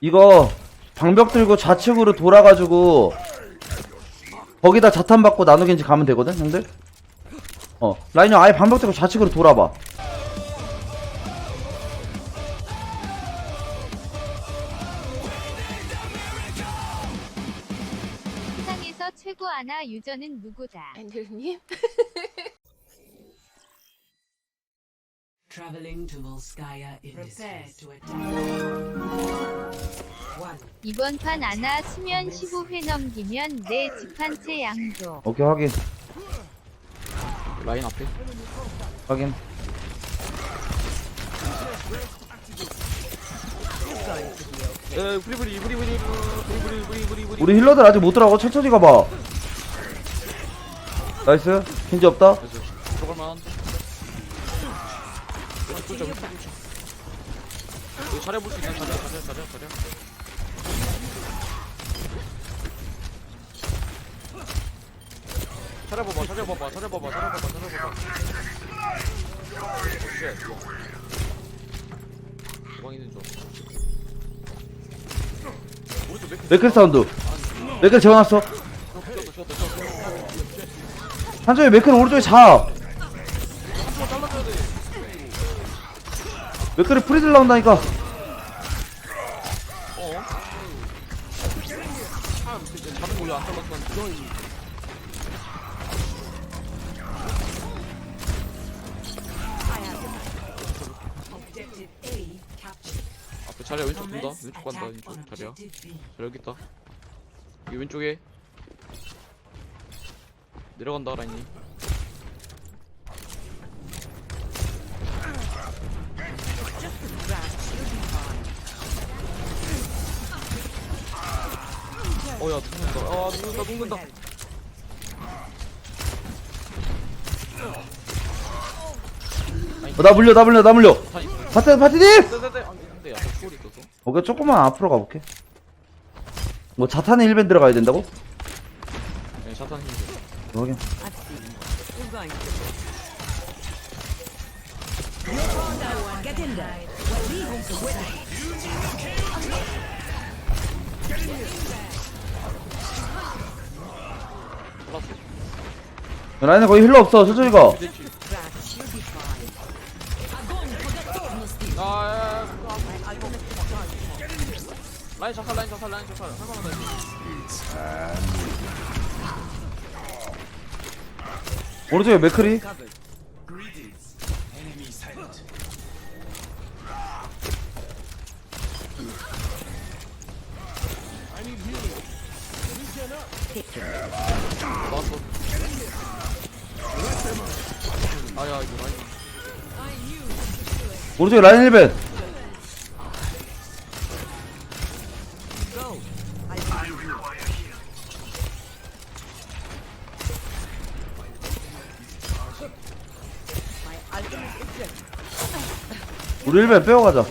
이거 방벽 들고 좌측으로 돌아가지고 거기다 자탄 받고 나누겐지 가면 되거든 형들 어 라인 형 아예 방벽 들고 좌측으로 돌아봐 세상에서 최고 아나 유저는 누구다? 앤들님? Traveling to Volskaya Prepare Industries. to attack. One. 이번 판 아나 수면 15회 넘기면 내 집 한 채 양도. 오케이 확인 라인 앞에 확인 에 브리브리 브리브리 브리브리 브리브리 브리브리 브리 우리 힐러들 아직 못 들어가고 천천히 가봐 나이스 겐지 없다 들어갈만 왼쪽 뚫자 왼쪽 뚫자 여기 자리 볼수 있나? 자리 자리 자리 자리 차려봐봐 차려봐봐 차려봐봐 차려봐봐 차려봐봐. 쉣 도망 있는 중. 오른쪽 맥 맥클 사운드. 맥클 재워놨어. 한쪽에 맥클 오른쪽에 자 맥클이 프리딜 나온다니까. 앞에 자리야 왼쪽 돈다. 왼쪽 간다. 왼쪽 자리야. 자리 여기 있다. 이 왼쪽에 내려간다 라인이. 어야 죽는다. 아 죽는다 죽는다. 어, 나 물려 나 물려 나 물려 다 있어. 파티 파티님 네네네. 아 근데 약간 추월이 있어서. 오케이 조금만 앞으로 가볼게 뭐 자탄에 1벤 들어가야 된다고? 네 샤탄 힘들. 확인 라인에 거의 힐러 없어 천천히 가. 아, 라인 자살 라인 자살 라인 자살 할만하다 오른쪽에 맥클이 나왔어 아야 이거 라인. 오른쪽에 라인 1벤 우리 1벤 빼어가자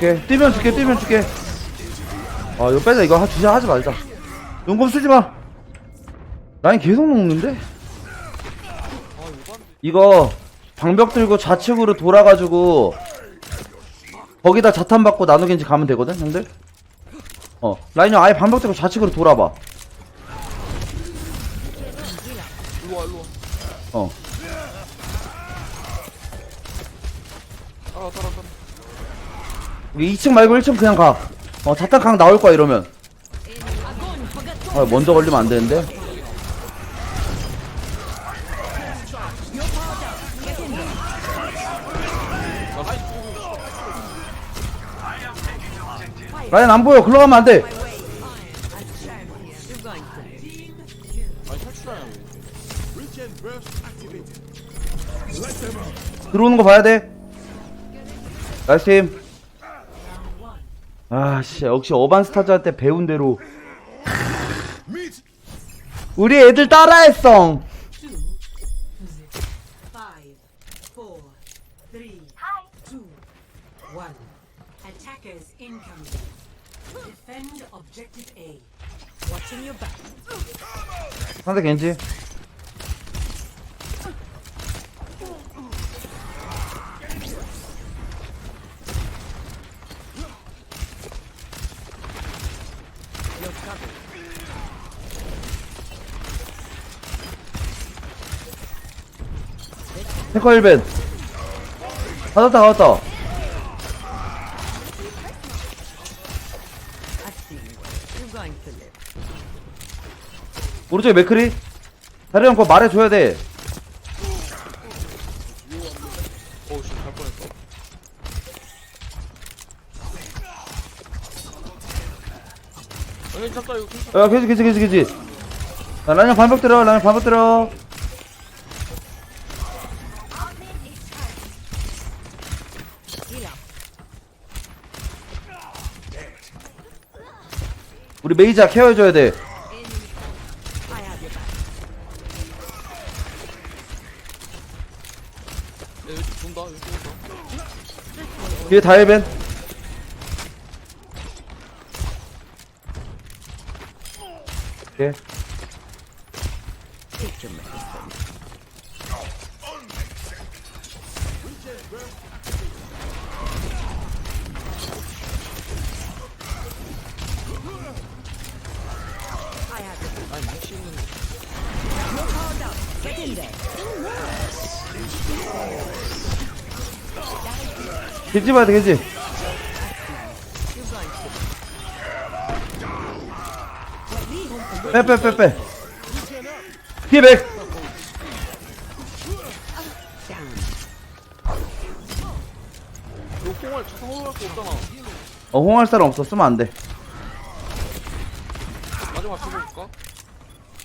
오케이 뛰면 줄게 뛰면 줄게. 아 이거 빼자. 이거 하- 주자 하지 말자. 용검 쓰지마. 라인 계속 녹는데? 이거 방벽 들고 좌측으로 돌아가지고 거기다 자탄 받고 나누겐지 가면 되거든 형들? 어 라인 형 아예 방벽 들고 좌측으로 돌아봐 일로와 일로와 어 따라 따라 따라 우리 2층 말고 1층 그냥 가. 어, 자탄 강 나올 거야, 이러면. 아, 먼저 걸리면 안 되는데. 라인 안 보여. 글로 가면 안 돼. 들어오는 거 봐야 돼. 나이스 팀. 아, 씨. 역시 어반 스타즈할 때 배운 대로. 우리 애들 따라했어. 상대 겐지. 탱커 1벤 받았다 받았다. 오른쪽에 맥크리 다리형 그거 말해줘야 돼 어우 씨갈 뻔했어 어, 괜찮다 이거 괜찮다 야, 그지, 그지, 그지, 그지. 야, 라인 반박 들어, 라인 반박 들어. 우리 메이자 케어해줘야 돼. 야 왼쪽 돈다 왼쪽 돈다 뒤에 다이벤. 오케이. 아니 망치 있는데 Get in there. 겐지 봐야 돼, 겐지. 빼, 빼, 빼, 빼. 뒤에 맥. 이거 뽕을 자꾸 허우할 거 없잖아 어, 홍할 사람 없어. 쓰면 안 돼. 마지막 죽어볼까?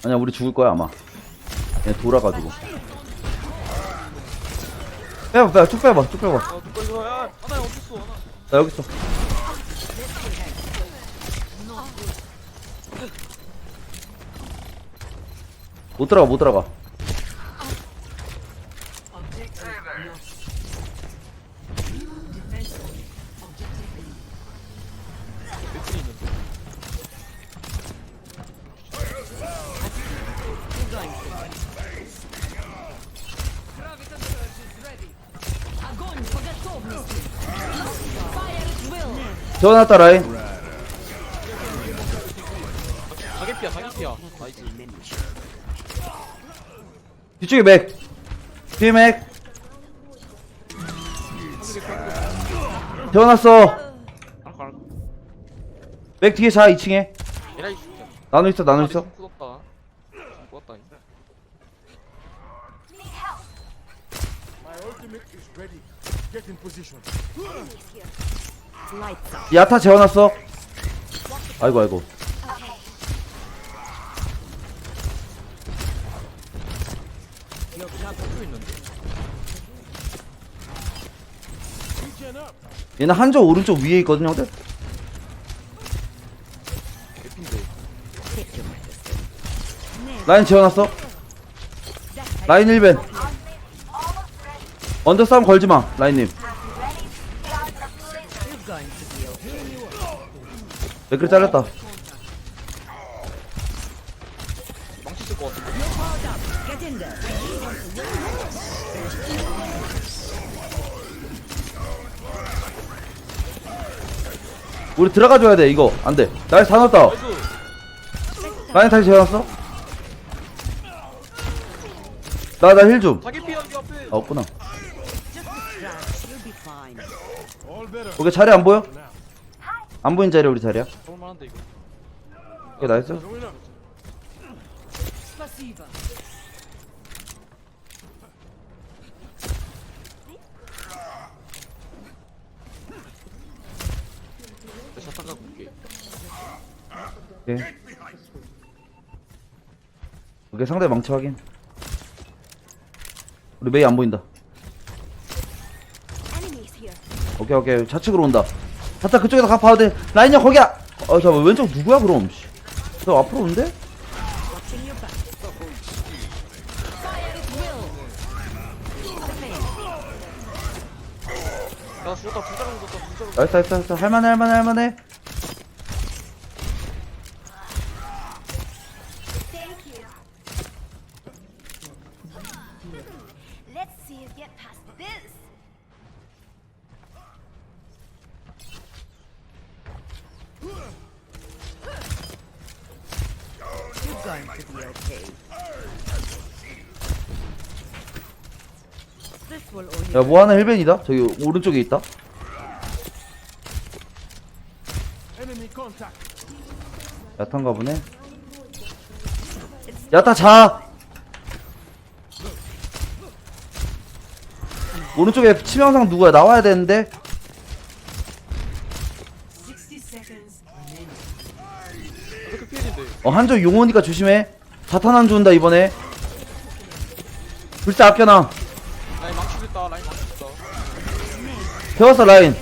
아니야, 우리 죽을 거야, 아마. 얘 돌아가지고. 빼봐, 빼봐, 쭉 빼봐, 쭉 빼봐. 아 하나야 어딨어 하나 나 여기 있어. 못 들어가, 못 들어가. 재워놨다, 라인. 사기피야 사기피야 나이스 뒤쪽에 맥. 뒤에 맥. 재워놨어. 알까 맥 뒤에 자, 2층에. 에라이 진짜 나눠 있어, 나눠 있어. 굳었다 굳었다 My ultimate is ready. Get in position. 야타 재워놨어. 아이고, 아이고. 얘는 한쪽 오른쪽 위에 있거든요, 형들. 라인 재워놨어. 라인 1벤. 언더 싸움 걸지 마, 라인님. 맥클 잘렸다. 망치 쓸것 같은데 Get in there. 우리 들어가줘야 돼, 이거. 안 돼. 나이스 다 넣었다. 나이스 라인 다시 재워놨어. 나, 나 힐 좀. 사기피야 여기 앞에 아, 없구나. 오케이, 자리 안 보여? Now. 안 보인 자리, 우리 자리야. 잡을만한데 이거 오케이, 나이스. Going up. Спасибо. 내 샷탄 갖고 올게 오케이. 오케이, 상대 망치 확인. 우리 메이 안 보인다. 오케이, 오케이. 좌측으로 온다. 갔다 그쪽에서 가 봐도 돼. 라인이야, 거기야! 어, 잠깐 왼쪽 누구야, 그럼? 씨. 저 앞으로 온대? 야 죽었다 둘자로 죽었다 둘자로 나이스, 나이스, 나이스. 할만해, 할만해, 할만해. Let's see you get past this. 야 뭐 하나 헬벤이다? 저기 오른쪽에 있다. 야탄가 보네. 야타 자! 오른쪽에 치명상 누구야? 나와야 되는데? 60 seconds 이렇게 피해진대 어 한쪽 용원이가 조심해. 자탄 안 준다 이번에. 불사 아껴놔. 망치 겠다 라인 망치겠다 배웠어 라인.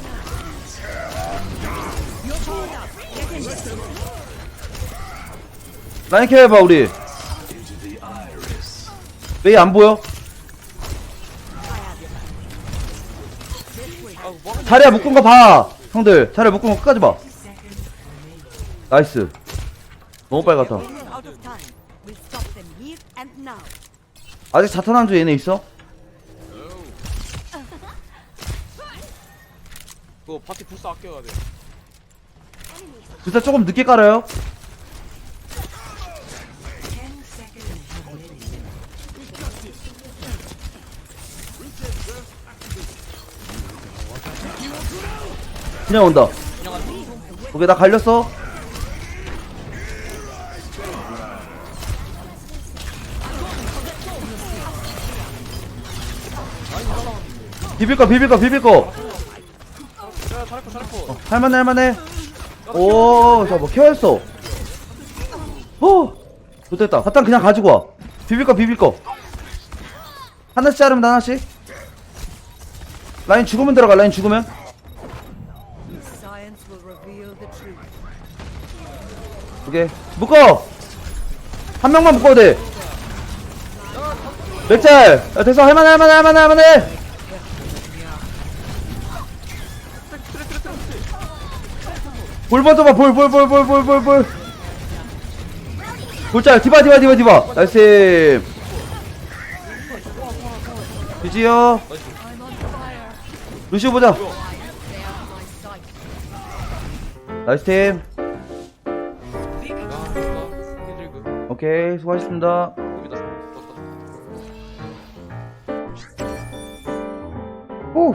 라인 케어 해봐 우리. 메이 안 보여? 아 자리야 묶은 거 봐. 형들 자리야 묶은 거 끝까지 봐. 나이스. 너무 빨갛다. 아직 자탄 한주 얘네 있어? 그거 파티 불사 아껴야 돼. 불사 조금 늦게 깔아요. 그냥 온다. 오케이 나 갈렸어. 비빌 거 비빌 거 비빌거. 야 잘했고 할만해 할만해. 오저뭐 케어했어. 오 좋됐다. 바탕 그냥 가지고 와. 비빌 거 비빌 거. 하나씩 자르면 하나씩. 라인 죽으면 들어가 라인 죽으면. Science will reveal the truth. 오케이. 묶어! 한 명만 묶어도 돼. 맥잘! 야, 됐어. 할만해 할만해 할만해 할만해 볼 먼저 봐볼 볼 볼 볼 볼 볼볼. 볼잘 디바 디바 디바 디바. 나이스. 유지요. 루시오 보자. 나이스 팀. 오케이 수고하셨습니다. 후